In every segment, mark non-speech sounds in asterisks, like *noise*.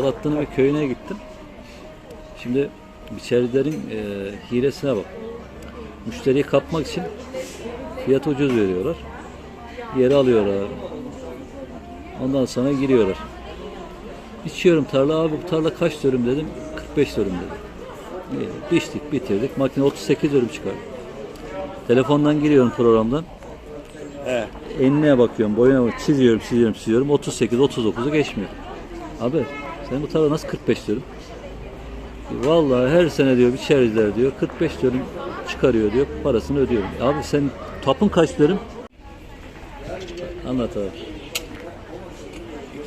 Polatlı'nın bir köyüne gittim. Şimdi biçerilerin e, hilesine bak. Müşteriyi kapmak için fiyat ucuz veriyorlar. Yeri alıyorlar. Ondan sonra giriyorlar. Biçiyorum tarla abi bu tarla kaç dönüm dedim. 45 dönüm dedim. İyi, Biçtik bitirdik. Makine 38 dönüm çıkardı. Telefondan giriyorum programdan. He. Enine bakıyorum, boyuna bakıyorum, çiziyorum, çiziyorum, çiziyorum. 38, 39'u geçmiyor. Abi sen bu tarla nasıl 45 diyorum. Vallahi her sene diyor biçericiler diyor 45 dönüm çıkarıyor diyor parasını ödüyorum. Abi sen tapın kaç dönüm? Anlat abi.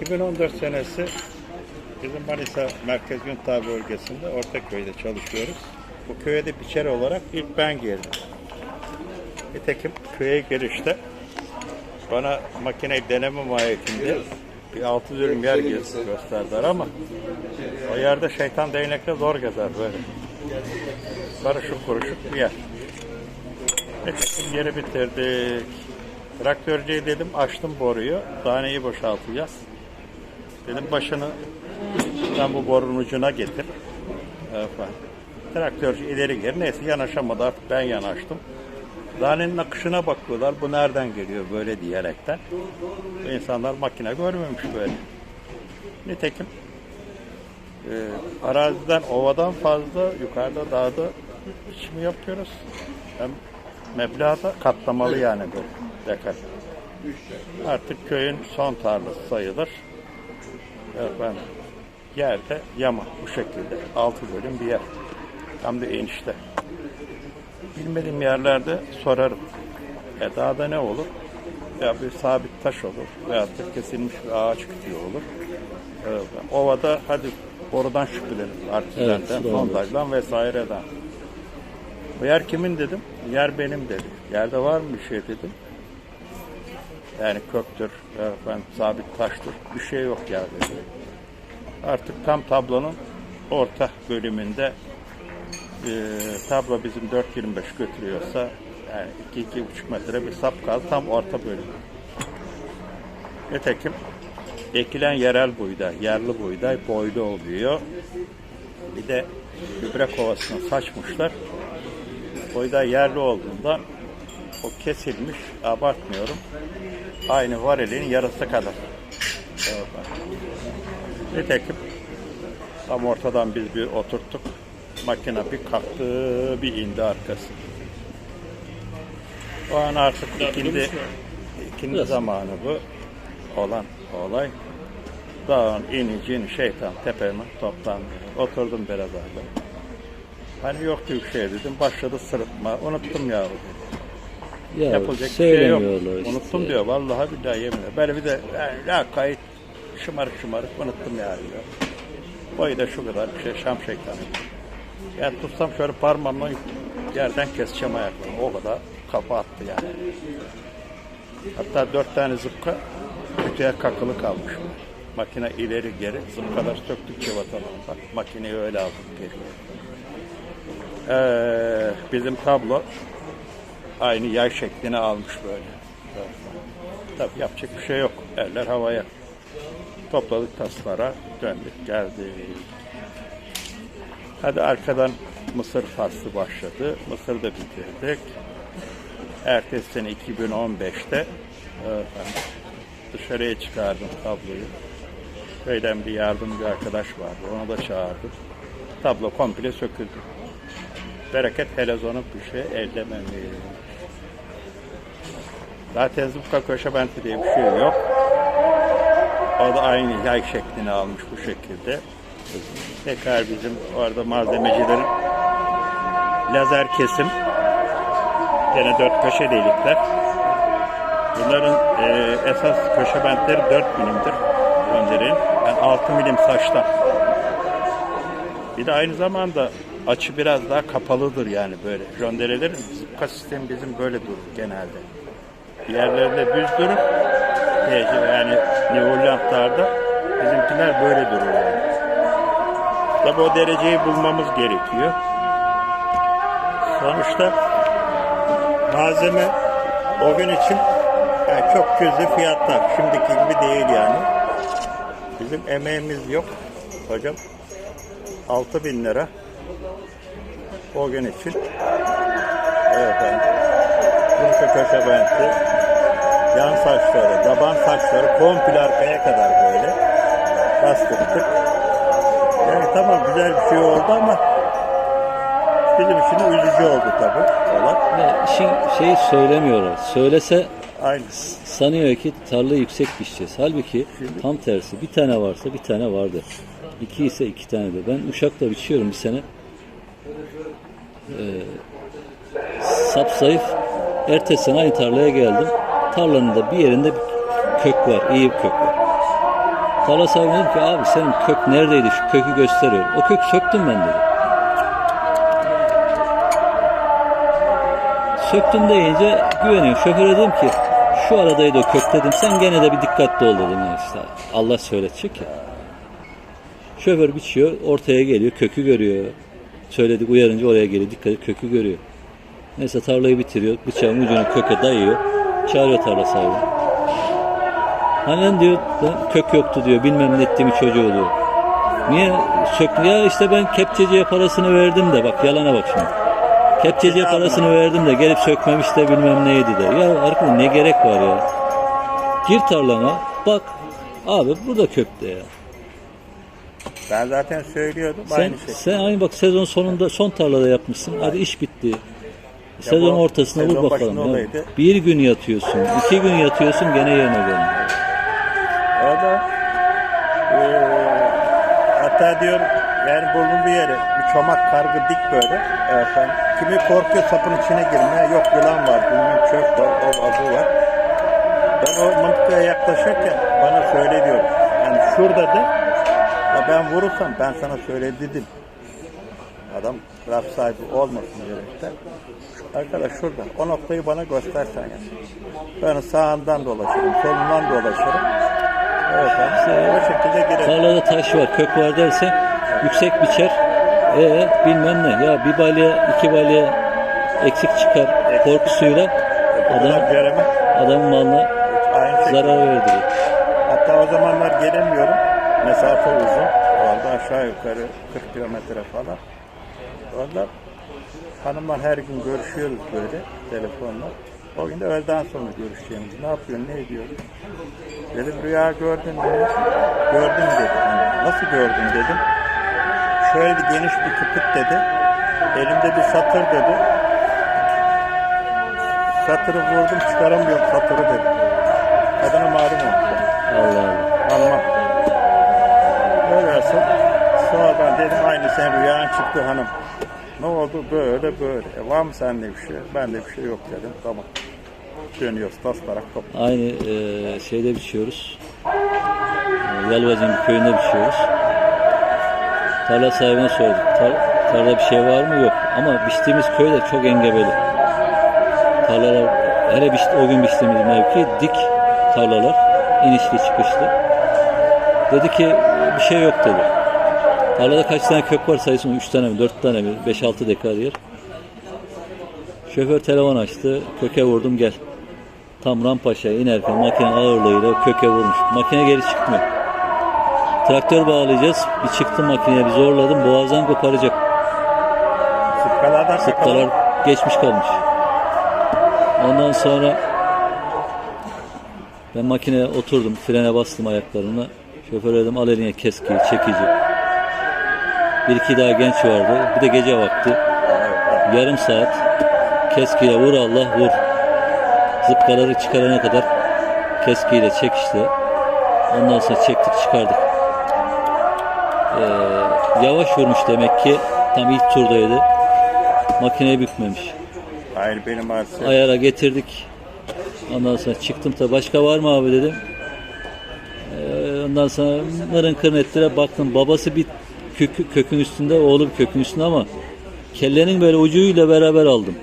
2014 senesi bizim Manisa Merkez Yunta bölgesinde Ortaköy'de çalışıyoruz. Bu köye de biçer olarak ilk ben girdim. Nitekim köye girişte bana makine deneme mahiyetinde bir altı dönüm yer gö- gösterdiler ama o yerde şeytan değnekle zor gezer böyle. Karışık kuruşuk bir yer. Nitekim yeri bitirdik. Traktörcüye dedim açtım boruyu. Taneyi boşaltacağız. Dedim başını sen bu borunun ucuna getir. Efendim. Traktörcü ileri geri. Neyse yanaşamadı artık ben yanaştım. Danenin akışına bakıyorlar. Bu nereden geliyor böyle diyerekten. Bu insanlar makine görmemiş böyle. Nitekim e, araziden, ovadan fazla yukarıda dağda biçimi yapıyoruz. Hem meblağ da katlamalı yani böyle. Dekar. Artık köyün son tarlası sayılır. Efendim, yerde yama bu şekilde. Altı bölüm bir yer. Tam da enişte. Bilmediğim yerlerde sorarım. E dağda ne olur? Ya bir sabit taş olur. Veyahut da kesilmiş bir ağaç kütüğü olur. Evet. Ovada hadi borudan şüphelenir. Artizenden, Evet, sondajdan vesaireden. Bu yer kimin dedim? Yer benim dedi. Yerde var mı bir şey dedim. Yani köktür, efendim, sabit taştır. Bir şey yok yerde dedi. Artık tam tablonun orta bölümünde e, tablo bizim 4.25 götürüyorsa yani 2-2,5 metre bir sap kaldı tam orta bölüm. Nitekim ekilen yerel buğday, yerli buğday boylu oluyor. Bir de gübre kovasını saçmışlar. Buğday yerli olduğundan o kesilmiş, abartmıyorum. Aynı varilin yarısı kadar. Nitekim tam ortadan biz bir oturttuk. Makine bir kalktı, bir indi arkası. O an artık ikindi, ikindi Biraz. zamanı bu. Olan olay. Dağın inicin şeytan tepeme toplandı. Oturdum beraberle. Hani yoktu bir şey dedim. Başladı sırıtma. Unuttum ya dedi. Ya Yapılacak bir şey yok. işte. Unuttum diyor. Vallahi billahi yemin ederim. Böyle bir de yani, ya kayıt şımarık şımarık unuttum ya diyor. Boyu da şu kadar bir şey şam şeytanı. Yani tutsam şöyle parmağımla yerden keseceğim ayaklarımı. O kadar kafa attı yani. Hatta dört tane zıpka kutuya kakılı kalmış. Makine ileri geri zıpkalar söktük cıvatalarından. Makineyi öyle aldık geri. Ee, bizim tablo aynı yay şeklini almış böyle. Tabii yapacak bir şey yok. Eller havaya. Topladık taslara, döndük, geldik. Hadi arkadan mısır faslı başladı. Mısır da bitirdik. Ertesi sene 2015'te efendim, dışarıya çıkardım tabloyu. Köyden bir yardımcı arkadaş vardı. Onu da çağırdım. Tablo komple söküldü. Bereket helezonun bir şey ellememiş. Zaten zıpka köşebenti diye bir şey yok. O da aynı yay şeklini almış bu şekilde. Tekrar bizim orada malzemecilerin lazer kesim. Gene dört köşe delikler. Bunların e, esas köşe bentleri 4 milimdir. Gönderin. Ben 6 milim saçtan. Bir de aynı zamanda açı biraz daha kapalıdır yani böyle. Jönderelerin zıpka sistemi bizim böyle durur genelde. Diğerlerinde düz durur. Yani New Orleans'larda bizimkiler böyle durur yani. Tabi o dereceyi bulmamız gerekiyor. Sonuçta malzeme o gün için yani çok cüzi fiyatlar. Şimdiki gibi değil yani. Bizim emeğimiz yok. Hocam 6000 bin lira o gün için. Evet efendim. Bursa köşe benti. Yan saçları, taban saçları komple arkaya kadar böyle bastırdık. Yani tamam güzel bir şey oldu ama bizim için üzücü oldu tabii olan. Ya işin şeyi söylemiyorlar. Söylese Aynı. sanıyor ki tarla yüksek biçeceğiz. Halbuki tam tersi. Bir tane varsa bir tane vardır. İki ise iki tane de. Ben Uşak'ta biçiyorum bir sene. Ee, sap zayıf. Ertesi sene aynı tarlaya geldim. Tarlanın da bir yerinde bir kök var. iyi bir kök var. Sahibine dedim ki abi senin kök neredeydi? Şu kökü gösteriyor. O kök söktüm ben dedi. Söktüm deyince güveniyorum. Şoföre dedim ki şu aradaydı o kök dedim. Sen gene de bir dikkatli ol dedim ya işte. Allah söyletecek ya. Şoför biçiyor. Ortaya geliyor. Kökü görüyor. Söyledik uyarınca oraya geliyor. Dikkat et kökü görüyor. Neyse tarlayı bitiriyor. Bıçağın ucunu köke dayıyor. Çağırıyor tarla sahibi. Hani diyor "lan kök yoktu diyor. Bilmem ne ettiğimi çocuğu diyor. Niye söktün? Ya işte ben kepçeciye parasını verdim de bak yalana bak şimdi. Kepçeciye parasını verdim de gelip sökmemiş de bilmem neydi de. Ya arkadaş ne gerek var ya. Gir tarlana bak. Abi burada kökte ya. Ben zaten söylüyordum Sen, aynı şey. sen aynı bak sezon sonunda son tarlada yapmışsın. Hadi iş bitti. Sezon bu ortasına sezon vur bakalım. ya. Bir gün yatıyorsun, iki gün yatıyorsun gene yerine gelmiyor. O da eee, hatta diyor yani bulunduğu yere bir çomak kargı dik böyle efendim. Kimi korkuyor sapın içine girmeye yok yılan var bilmem çöp var o var bu var. Ben o mıntıkaya yaklaşırken bana söyle diyor. Yani şurada de ya ben vurursam ben sana söyle dedim. Adam raf sahibi olmasın diyerekten. Arkadaş şurada. O noktayı bana göstersen ya. Ben sağından dolaşırım, solundan dolaşırım. Tarlada taş var, kök var derse yüksek biçer. E bilmem ne. Ya bir balya, iki balya eksik çıkar korkusuyla adam adamın malına zarar verdiriyor. Hatta o zamanlar gelemiyorum. Mesafe uzun. Orada aşağı yukarı 40 kilometre falan. Orada hanımlar her gün görüşüyoruz böyle telefonla. O gün de öğleden sonra görüşeceğimiz. Ne yapıyorsun, ne ediyorsun? Dedim rüya gördün mü? Gördüm dedi. Hani, nasıl gördün dedim. Şöyle bir geniş bir kıpıt dedi. Elimde bir satır dedi. Satırı vurdum çıkaramıyorum satırı dedi. Kadına malum oldu. Allah Allah. Anlam. Böylesi sonradan dedim aynı sen rüyan çıktı hanım. Ne oldu böyle böyle. E, var mı sende bir şey? Bende bir şey yok dedim. Tamam. Dönüyoruz taslarak kapı. Aynı e, şeyde biçiyoruz. E, Yalvacın köyünde biçiyoruz. Tarla sahibine sorduk. Tar- tarlada bir şey var mı? Yok. Ama biçtiğimiz köy de çok engebeli. Tarlalar, hele biçti, o gün biçtiğimiz mevki dik tarlalar. inişli çıkışlı. Dedi ki bir şey yok dedi. Tarlada kaç tane kök var sayısın? 3 tane mi? 4 tane mi? 5-6 dekar yer. Şoför telefon açtı. Köke vurdum gel. Tam Rampaşa'ya inerken makine ağırlığıyla köke vurmuş. Makine geri çıkmıyor. Traktör bağlayacağız. Bir çıktım makineye bir zorladım. Boğazdan koparacak. Sıkkalardan Sıkkalar sıkkalar. geçmiş kalmış. Ondan sonra ben makineye oturdum. Frene bastım ayaklarına. Şoför dedim al eline keskiyi, çekici. Bir iki daha genç vardı. Bir de gece vakti. Yarım saat keskiyle vur Allah vur. Zıpkaları çıkarana kadar keskiyle çekişti. Ondan sonra çektik çıkardık. Ee, yavaş vurmuş demek ki. Tam ilk turdaydı. Makineyi bükmemiş. Hayır benim arsa. Ayara getirdik. Ondan sonra çıktım da başka var mı abi dedim. Ee, ondan sonra mırın kırın ettiler. Baktım babası bir kök, kökün üstünde, oğlu bir kökün üstünde ama kellenin böyle ucuyla beraber aldım.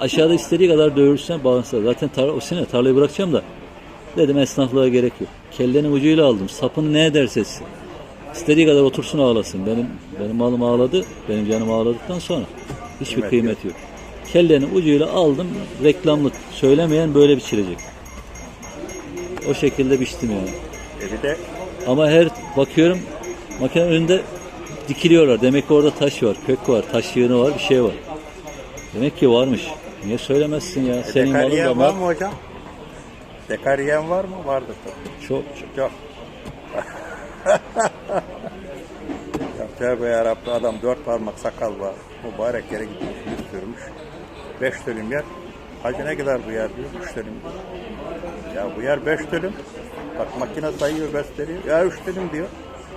Aşağıda istediği kadar dövülsen bağlansa. Zaten tar o sene tarlayı bırakacağım da dedim esnaflığa gerek yok. Kellenin ucuyla aldım. Sapını ne ederse etsin. İstediği kadar otursun ağlasın. Benim benim malım ağladı. Benim canım ağladıktan sonra hiçbir Kıymet kıymet yok. Kellenin ucuyla aldım. Reklamlık. Söylemeyen böyle biçilecek. O şekilde biçtim yani. E de Ama her bakıyorum Makine önünde dikiliyorlar. Demek ki orada taş var, kök var, taş yığını var, bir şey var. Demek ki varmış. Niye söylemezsin ya? Senin malın da var mal. mı hocam? Dekariyen var mı? Vardır tabii. Çok. Çok. *laughs* ya tövbe yarabbim adam dört parmak sakal var. Mübarek yere gitmiş, yüz sürmüş. Beş dönüm yer. Hacı ne kadar bu yer diyor, üç dönüm. Ya bu yer beş dönüm. Bak makine sayıyor gösteriyor. Ya üç dönüm diyor.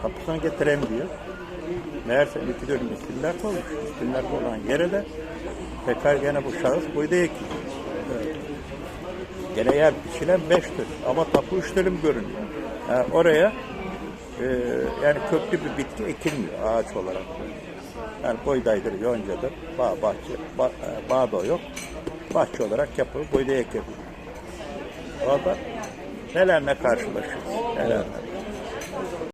Kapısına getireyim diyor. Meğerse iki dönüm istiller olmuş. İstiller olan yere de tekrar gene bu şahıs buyda ekiyor. Evet. Gene yer biçilen beş ama tapu üç dönüm görünüyor. Ha, oraya e, yani köklü bir bitki ekilmiyor ağaç olarak. Yani boydaydır, yoncadır, bağ, bahçe, ba, e, bağ da yok. Bahçe olarak yapılır, boyda ekebilir. Orada nelerle karşılaşıyoruz, nelerle.